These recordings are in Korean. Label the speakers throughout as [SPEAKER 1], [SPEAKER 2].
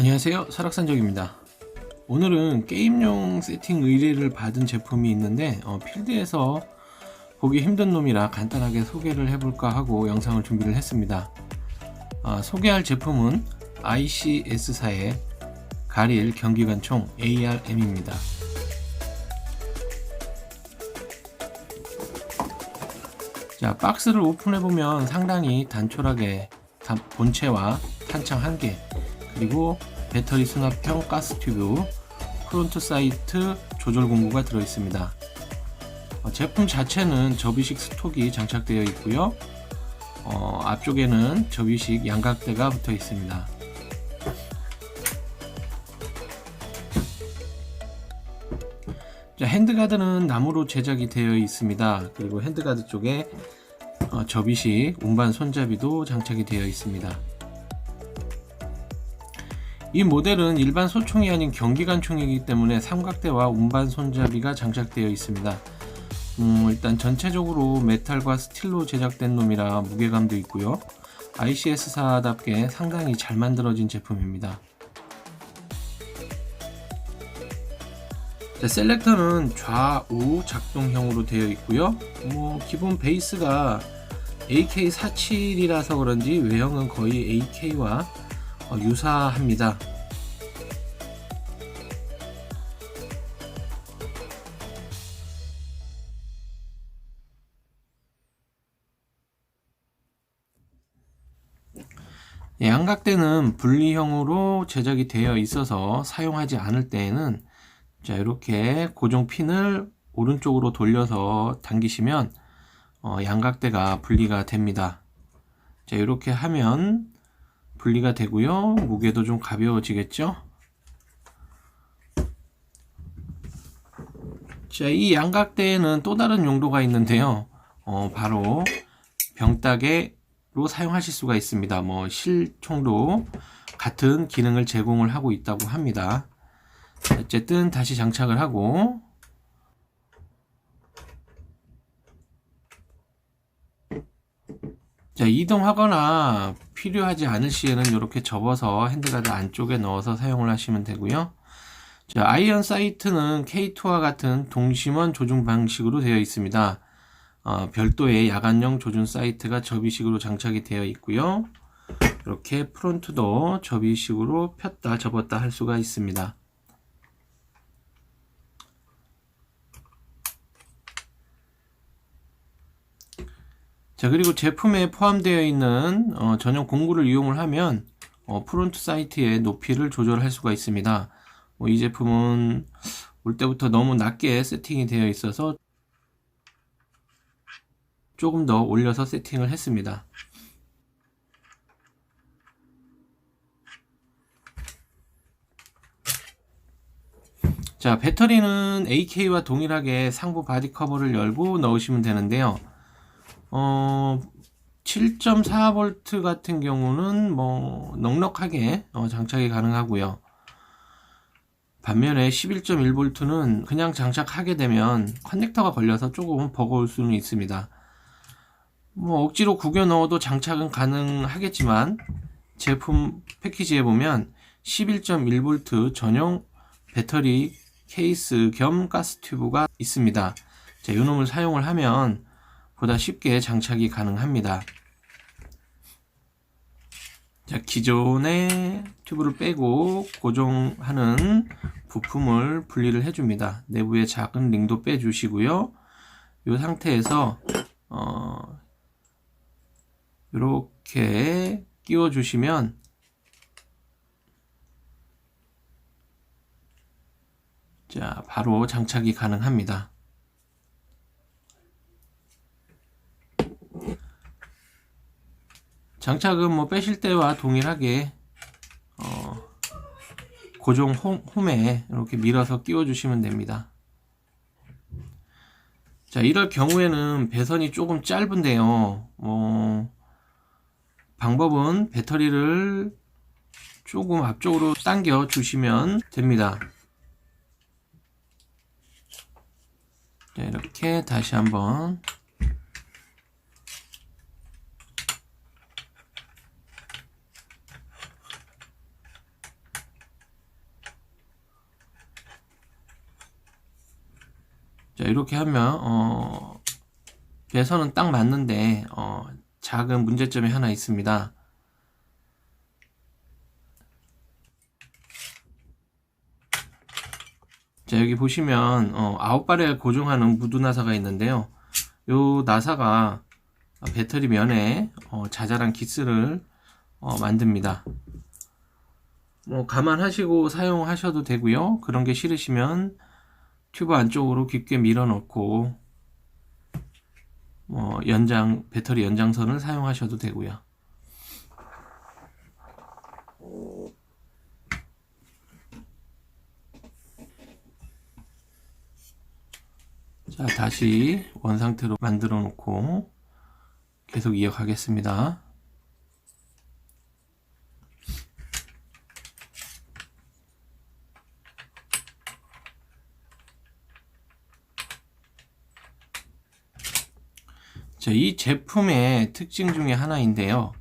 [SPEAKER 1] 안녕하세요. 설악산적입니다. 오늘은 게임용 세팅 의뢰를 받은 제품이 있는데 어, 필드에서 보기 힘든 놈이라 간단하게 소개를 해볼까 하고 영상을 준비를 했습니다. 아, 소개할 제품은 ICS사의 가릴 경기관총 ARM입니다. 자 박스를 오픈해보면 상당히 단촐하게 단- 본체와 탄창 1개 그리고 배터리 수납형 가스 튜브, 프론트 사이트 조절 공구가 들어 있습니다. 어, 제품 자체는 접이식 스톡이 장착되어 있고요. 어, 앞쪽에는 접이식 양각대가 붙어 있습니다. 자, 핸드가드는 나무로 제작이 되어 있습니다. 그리고 핸드가드 쪽에 어, 접이식 운반 손잡이도 장착이 되어 있습니다. 이 모델은 일반 소총이 아닌 경기관총이기 때문에 삼각대와 운반 손잡이가 장착되어 있습니다. 음, 일단 전체적으로 메탈과 스틸로 제작된 놈이라 무게감도 있고요. ICS사답게 상당히 잘 만들어진 제품입니다. 자, 셀렉터는 좌우 작동형으로 되어 있고요. 뭐 기본 베이스가 AK47이라서 그런지 외형은 거의 AK와 어, 유사합니다. 예, 양각대는 분리형으로 제작이 되어 있어서 사용하지 않을 때에는 자 이렇게 고정 핀을 오른쪽으로 돌려서 당기시면 어, 양각대가 분리가 됩니다. 자 이렇게 하면 분리가 되고요. 무게도 좀 가벼워지겠죠? 자, 이 양각대에는 또 다른 용도가 있는데요. 어, 바로 병따개로 사용하실 수가 있습니다. 뭐 실총도 같은 기능을 제공을 하고 있다고 합니다. 어쨌든 다시 장착을 하고 자, 이동하거나 필요하지 않을 시에는 이렇게 접어서 핸드가드 안쪽에 넣어서 사용을 하시면 되고요. 자, 아이언 사이트는 K2와 같은 동심원 조준 방식으로 되어 있습니다. 어, 별도의 야간용 조준 사이트가 접이식으로 장착이 되어 있고요. 이렇게 프론트도 접이식으로 폈다 접었다 할 수가 있습니다. 자 그리고 제품에 포함되어 있는 어, 전용 공구를 이용을 하면 어, 프론트 사이트의 높이를 조절할 수가 있습니다. 뭐, 이 제품은 올 때부터 너무 낮게 세팅이 되어 있어서 조금 더 올려서 세팅을 했습니다. 자 배터리는 AK와 동일하게 상부 바디 커버를 열고 넣으시면 되는데요. 어, 7.4V 같은 경우는 뭐 넉넉하게 어, 장착이 가능하고요. 반면에 11.1V는 그냥 장착하게 되면 커넥터가 걸려서 조금 버거울 수는 있습니다. 뭐 억지로 구겨 넣어도 장착은 가능하겠지만 제품 패키지에 보면 11.1V 전용 배터리 케이스 겸 가스 튜브가 있습니다. 자, 이 놈을 사용을 하면 보다 쉽게 장착이 가능합니다. 자, 기존의 튜브를 빼고 고정하는 부품을 분리를 해줍니다. 내부에 작은 링도 빼주시고요. 이 상태에서 어, 이렇게 끼워주시면 자, 바로 장착이 가능합니다. 장착은 뭐 빼실 때와 동일하게 어, 고정 홈, 홈에 이렇게 밀어서 끼워 주시면 됩니다. 자 이럴 경우에는 배선이 조금 짧은데요. 뭐 방법은 배터리를 조금 앞쪽으로 당겨 주시면 됩니다. 자 이렇게 다시 한번 자, 이렇게 하면, 어, 배선은 딱 맞는데, 어, 작은 문제점이 하나 있습니다. 자, 여기 보시면, 어, 발에 고정하는 무드 나사가 있는데요. 요 나사가 배터리 면에 어, 자잘한 기스를 어, 만듭니다. 뭐 감안하시고 사용하셔도 되고요. 그런 게 싫으시면 튜브 안쪽으로 깊게 밀어 넣고 뭐 연장 배터리 연장선을 사용하셔도 되고요. 자, 다시 원 상태로 만들어 놓고 계속 이어가겠습니다. 자, 이 제품의 특징 중에 하나인데요.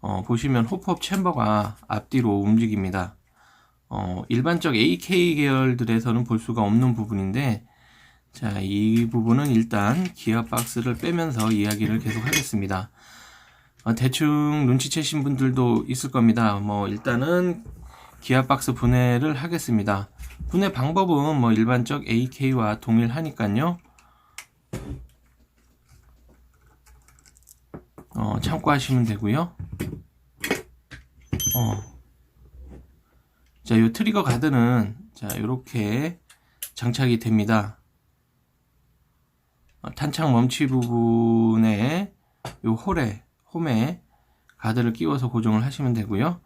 [SPEAKER 1] 어, 보시면 호프업 챔버가 앞뒤로 움직입니다. 어, 일반적 AK 계열들에서는 볼 수가 없는 부분인데, 자, 이 부분은 일단 기어 박스를 빼면서 이야기를 계속 하겠습니다. 어, 대충 눈치채신 분들도 있을 겁니다. 뭐, 일단은 기어 박스 분해를 하겠습니다. 분해 방법은 뭐 일반적 AK와 동일하니까요. 어, 참고하시면 되고요. 어. 자, 요 트리거 가드는 자, 요렇게 장착이 됩니다. 어, 탄창 멈치 부분에 요 홀에 홈에 가드를 끼워서 고정을 하시면 되고요.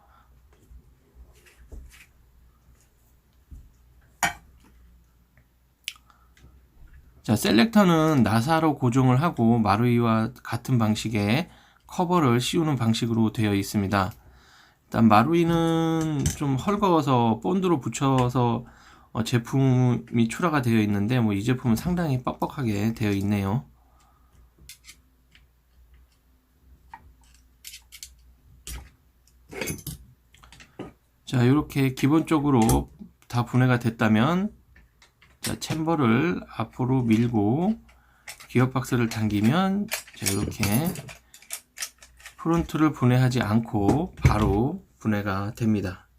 [SPEAKER 1] 자, 셀렉터는 나사로 고정을 하고 마루이와 같은 방식의 커버를 씌우는 방식으로 되어 있습니다. 일단 마루이는 좀 헐거워서 본드로 붙여서 어, 제품이 출하가 되어 있는데 뭐 이 제품은 상당히 뻑뻑하게 되어 있네요. 자, 이렇게 기본적으로 다 분해가 됐다면 자, 챔버를 앞으로 밀고 기어 박스를 당기면 자, 이렇게 프론트를 분해하지 않고 바로 분해가 됩니다.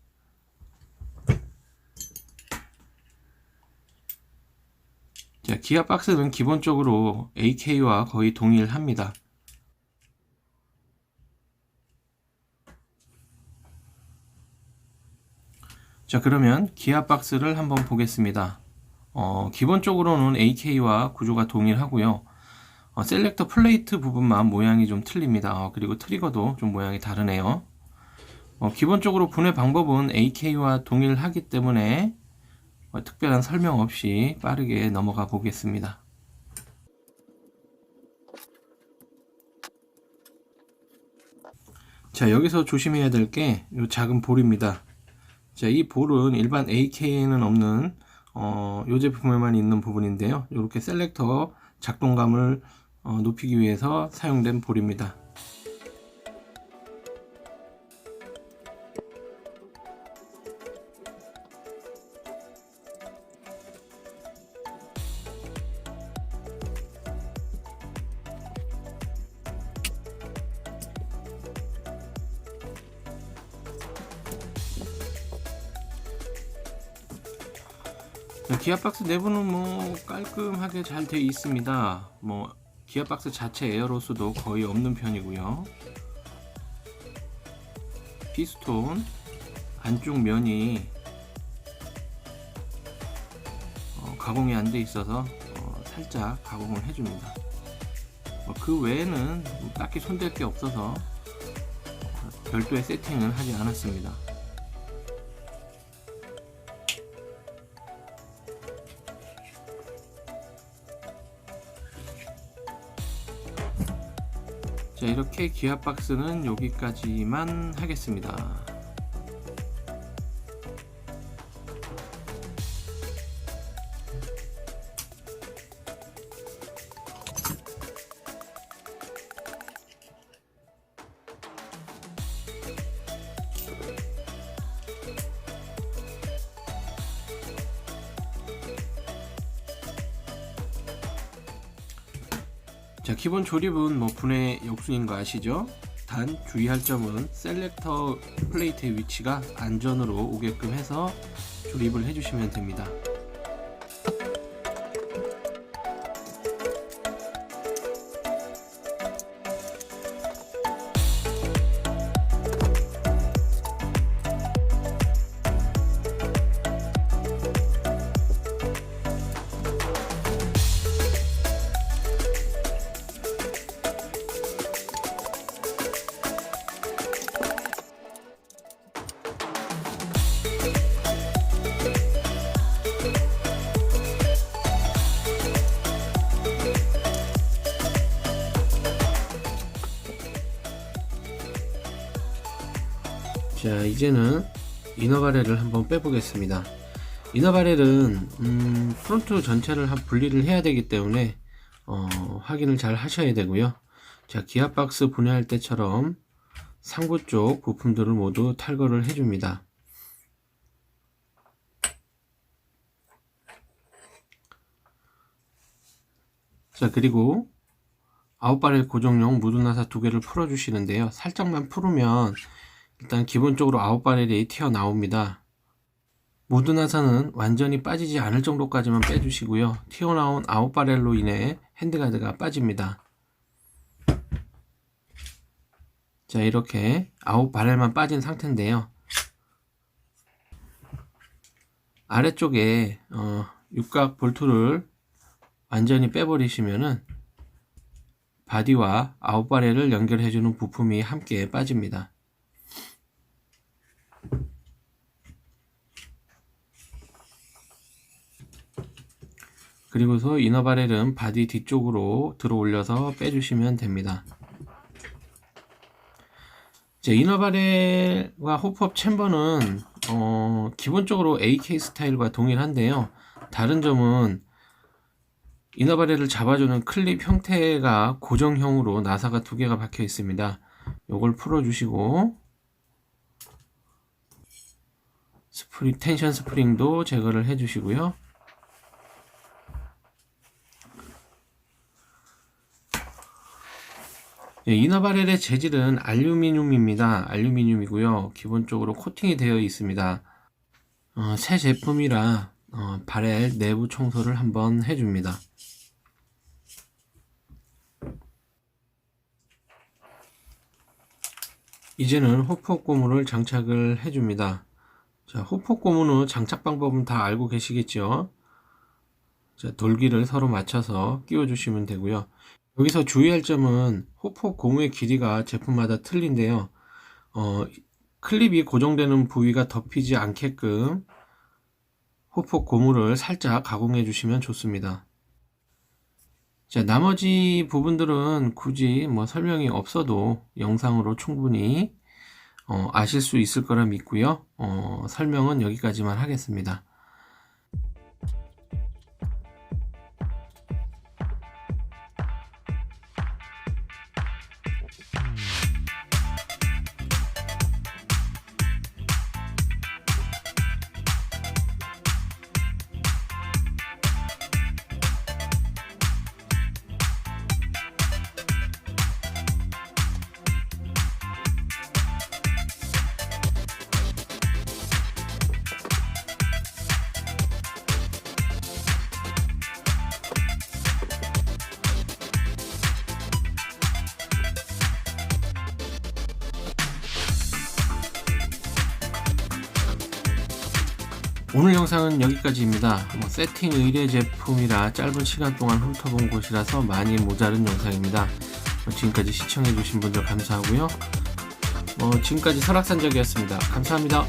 [SPEAKER 1] 자, 기아 박스는 기본적으로 AK와 거의 동일합니다. 자, 그러면 기아 박스를 한번 보겠습니다. 어, 기본적으로는 AK와 구조가 동일하고요. 어, 셀렉터 플레이트 부분만 모양이 좀 틀립니다. 어, 그리고 트리거도 좀 모양이 다르네요. 어, 기본적으로 분해 방법은 AK와 동일하기 때문에 어, 특별한 설명 없이 빠르게 넘어가 보겠습니다. 자, 여기서 조심해야 될 게 이 작은 볼입니다. 자, 이 볼은 일반 AK에는 없는 어, 이 제품에만 있는 부분인데요. 이렇게 셀렉터 작동감을 어, 높이기 위해서 사용된 볼입니다. 기아박스 내부는 뭐 깔끔하게 잘 되어 있습니다. 뭐 기아박스 자체 에어로스도 거의 없는 편이고요. 피스톤 안쪽 면이 어, 가공이 안 돼 있어서 어, 살짝 가공을 해줍니다. 뭐그 외에는 딱히 손댈 게 없어서 별도의 세팅은 하지 않았습니다. 자 이렇게 기아 박스는 여기까지만 하겠습니다 자, 기본 조립은 뭐 분해 역순인 거 아시죠? 단 주의할 점은 셀렉터 플레이트의 위치가 안전으로 오게끔 해서 조립을 해주시면 됩니다. 이제는 이너바렐을 한번 빼보겠습니다. 이너바렐은 음, 프론트 전체를 한 분리를 해야 되기 때문에 어, 확인을 잘 하셔야 되고요. 자 기압박스 분해할 때처럼 상부 쪽 부품들을 모두 탈거를 해줍니다. 자 그리고 아웃바렐 고정용 무드나사 두 개를 풀어 주시는데요. 살짝만 풀으면 일단 기본적으로 아웃 바렐이 튀어나옵니다. 모드나사는 완전히 빠지지 않을 정도까지만 빼주시고요. 튀어나온 아웃 바렐로 인해 핸드가드가 빠집니다. 자 이렇게 아웃 바렐만 빠진 상태인데요. 아래쪽에 어, 육각 볼트를 완전히 빼버리시면은 바디와 아웃바렐을 연결해주는 부품이 함께 빠집니다. 그리고서 이너바렐은 바디 뒤쪽으로 들어 올려서 빼주시면 됩니다. 이제 이너바렐과 호프업 챔버는 어, 기본적으로 AK 스타일과 동일한데요. 다른 점은 이너바렐을 잡아주는 클립 형태가 고정형으로 나사가 두 개가 박혀 있습니다. 요걸 풀어주시고 스프링 텐션 스프링도 제거를 해주시고요. 예, 이너바렐의 재질은 알루미늄입니다. 알루미늄이고요. 기본적으로 코팅이 되어 있습니다. 어, 새 제품이라 어, 바렐 내부 청소를 한번 해줍니다. 이제는 호폭 고무를 장착을 해줍니다. 자, 호폭 고무는 장착 방법은 다 알고 계시겠죠? 자, 돌기를 서로 맞춰서 끼워주시면 되고요. 여기서 주의할 점은 호폭 고무의 길이가 제품마다 틀린데요. 어, 클립이 고정되는 부위가 덮이지 않게끔 호폭 고무를 살짝 가공해 주시면 좋습니다. 자, 나머지 부분들은 굳이 뭐 설명이 없어도 영상으로 충분히 어, 아실 수 있을 거라 믿고요. 어, 설명은 여기까지만 하겠습니다. 영상은 여기까지입니다. 뭐 세팅 의뢰 제품이라 짧은 시간 동안 훑어본 곳이라서 많이 모자른 영상입니다. 뭐 지금까지 시청해주신 분들 감사하고요. 뭐 지금까지 설악산적이었습니다. 감사합니다.